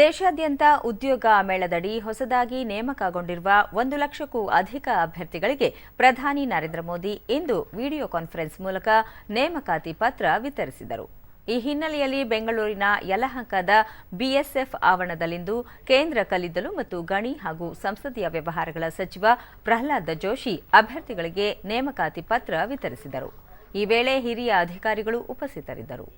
ದೇಶಾದ್ಯಂತ ಉದ್ಯೋಗ ಮೇಳದಡಿ ಹೊಸದಾಗಿ ನೇಮಕಗೊಂಡಿರುವ ಒಂದು ಲಕ್ಷಕ್ಕೂ ಅಧಿಕ ಅಭ್ಯರ್ಥಿಗಳಿಗೆ ಪ್ರಧಾನಿ ನರೇಂದ್ರ ಮೋದಿ ಇಂದು ವಿಡಿಯೋ ಕಾನ್ಫರೆನ್ಸ್ ಮೂಲಕ ನೇಮಕಾತಿ ಪತ್ರ ವಿತರಿಸಿದರು. ಈ ಹಿನ್ನೆಲೆಯಲ್ಲಿ ಬೆಂಗಳೂರಿನ ಯಲಹಂಕದ ಬಿಎಸ್ಎಫ್ ಆವರಣದಲ್ಲಿಂದು ಕೇಂದ್ರ ಕಲ್ಲಿದ್ದಲು ಮತ್ತು ಗಣಿ ಹಾಗೂ ಸಂಸದೀಯ ವ್ಯವಹಾರಗಳ ಸಚಿವ ಪ್ರಹ್ಲಾದ್ ಜೋಶಿ ಅಭ್ಯರ್ಥಿಗಳಿಗೆ ನೇಮಕಾತಿ ಪತ್ರ ವಿತರಿಸಿದರು. ಈ ವೇಳೆ ಹಿರಿಯ ಅಧಿಕಾರಿಗಳು ಉಪಸ್ಥಿತರಿದ್ದರು.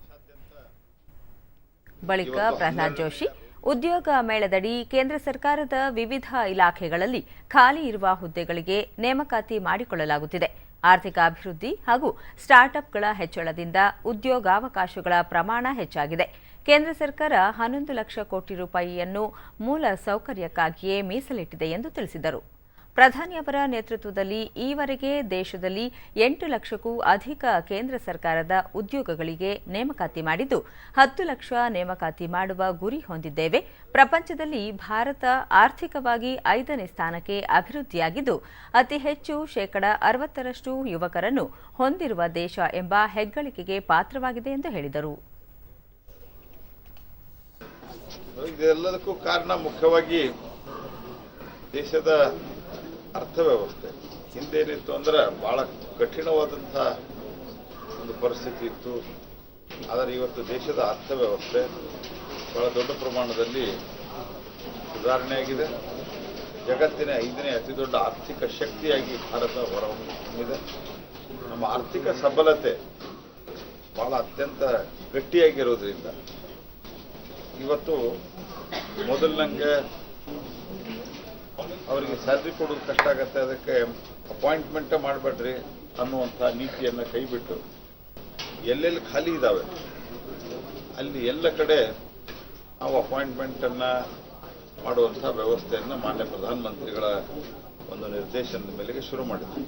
ಬಳಿಕ ಪ್ರಹ್ಲಾದ್ ಜೋಶಿ ಉದ್ಯೋಗ ಮೇಳದಡಿ ಕೇಂದ್ರ ಸರ್ಕಾರದ ವಿವಿಧ ಇಲಾಖೆಗಳಲ್ಲಿ ಖಾಲಿ ಇರುವ ಹುದ್ದೆಗಳಿಗೆ ನೇಮಕಾತಿ ಮಾಡಿಕೊಳ್ಳಲಾಗುತ್ತಿದೆ. ಆರ್ಥಿಕ ಅಭಿವೃದ್ಧಿ ಹಾಗೂ ಸ್ಟಾರ್ಟ್ಅಪ್ಗಳ ಹೆಚ್ಚಳದಿಂದ ಉದ್ಯೋಗಾವಕಾಶಗಳ ಪ್ರಮಾಣ ಹೆಚ್ಚಾಗಿದೆ. ಕೇಂದ್ರ ಸರ್ಕಾರ ಹನ್ನೊಂದು ಲಕ್ಷ ಕೋಟಿ ರೂಪಾಯಿಯನ್ನು ಮೂಲ ಸೌಕರ್ಯಕ್ಕಾಗಿಯೇ ಮೀಸಲಿಟ್ಟಿದೆ ಎಂದು ತಿಳಿಸಿದರು. ಪ್ರಧಾನಿಯವರ ನೇತೃತ್ವದಲ್ಲಿ ಈವರೆಗೆ ದೇಶದಲ್ಲಿ ಎಂಟು ಲಕ್ಷಕ್ಕೂ ಅಧಿಕ ಕೇಂದ್ರ ಸರ್ಕಾರದ ಉದ್ಯೋಗಗಳಿಗೆ ನೇಮಕಾತಿ ಮಾಡಿದ್ದು, ಹತ್ತು ಲಕ್ಷ ನೇಮಕಾತಿ ಮಾಡುವ ಗುರಿ ಹೊಂದಿದ್ದೇವೆ. ಪ್ರಪಂಚದಲ್ಲಿ ಭಾರತ ಆರ್ಥಿಕವಾಗಿ ಐದನೇ ಸ್ಥಾನಕ್ಕೆ ಅಭಿವೃದ್ಧಿಯಾಗಿದ್ದು, ಅತಿ ಹೆಚ್ಚು ಶೇಕಡ ಅರವತ್ತರಷ್ಟು ಯುವಕರನ್ನು ಹೊಂದಿರುವ ದೇಶ ಎಂಬ ಹೆಗ್ಗಳಿಕೆಗೆ ಪಾತ್ರವಾಗಿದೆ ಎಂದು ಹೇಳಿದರು. ಇದೆಲ್ಲದಕ್ಕೂ ಕಾರಣ ಮುಖ್ಯವಾಗಿ ದೇಶದ ಅರ್ಥವ್ಯವಸ್ಥೆ. ಹಿಂದೇನಿತ್ತು ಅಂದ್ರೆ ಬಹಳ ಕಠಿಣವಾದಂಥ ಒಂದು ಪರಿಸ್ಥಿತಿ ಇತ್ತು. ಆದರೆ ಇವತ್ತು ದೇಶದ ಅರ್ಥವ್ಯವಸ್ಥೆ ಬಹಳ ದೊಡ್ಡ ಪ್ರಮಾಣದಲ್ಲಿ ಸುಧಾರಣೆಯಾಗಿದೆ. ಜಗತ್ತಿನ ಐದನೇ ಅತಿ ದೊಡ್ಡ ಆರ್ಥಿಕ ಶಕ್ತಿಯಾಗಿ ಭಾರತ ಹೊರಹೊಮ್ಮಿದೆ. ನಮ್ಮ ಆರ್ಥಿಕ ಸಬಲತೆ ಬಹಳ ಅತ್ಯಂತ ಗಟ್ಟಿಯಾಗಿರೋದ್ರಿಂದ ಇವತ್ತು ಮೊದಲಿನಂಗೆ ಅವರಿಗೆ ಸ್ಯಾಲ್ರಿ ಕೊಡೋದು ಕಷ್ಟ ಆಗತ್ತೆ, ಅದಕ್ಕೆ ಅಪಾಯಿಂಟ್ಮೆಂಟ್ ಮಾಡಬೇಡ್ರಿ ಅನ್ನುವಂಥ ನೀತಿಯನ್ನು ಕೈಬಿಟ್ಟು ಎಲ್ಲೆಲ್ಲಿ ಖಾಲಿ ಇದ್ದಾವೆ ಅಲ್ಲಿ ಎಲ್ಲ ಕಡೆ ನಾವು ಅಪಾಯಿಂಟ್ಮೆಂಟನ್ನು ಮಾಡುವಂಥ ವ್ಯವಸ್ಥೆಯನ್ನು ಮಾನ್ಯ ಪ್ರಧಾನಮಂತ್ರಿಗಳ ಒಂದು ನಿರ್ದೇಶನದ ಮೇಲೆಗೆ ಶುರು ಮಾಡಿದ್ವಿ.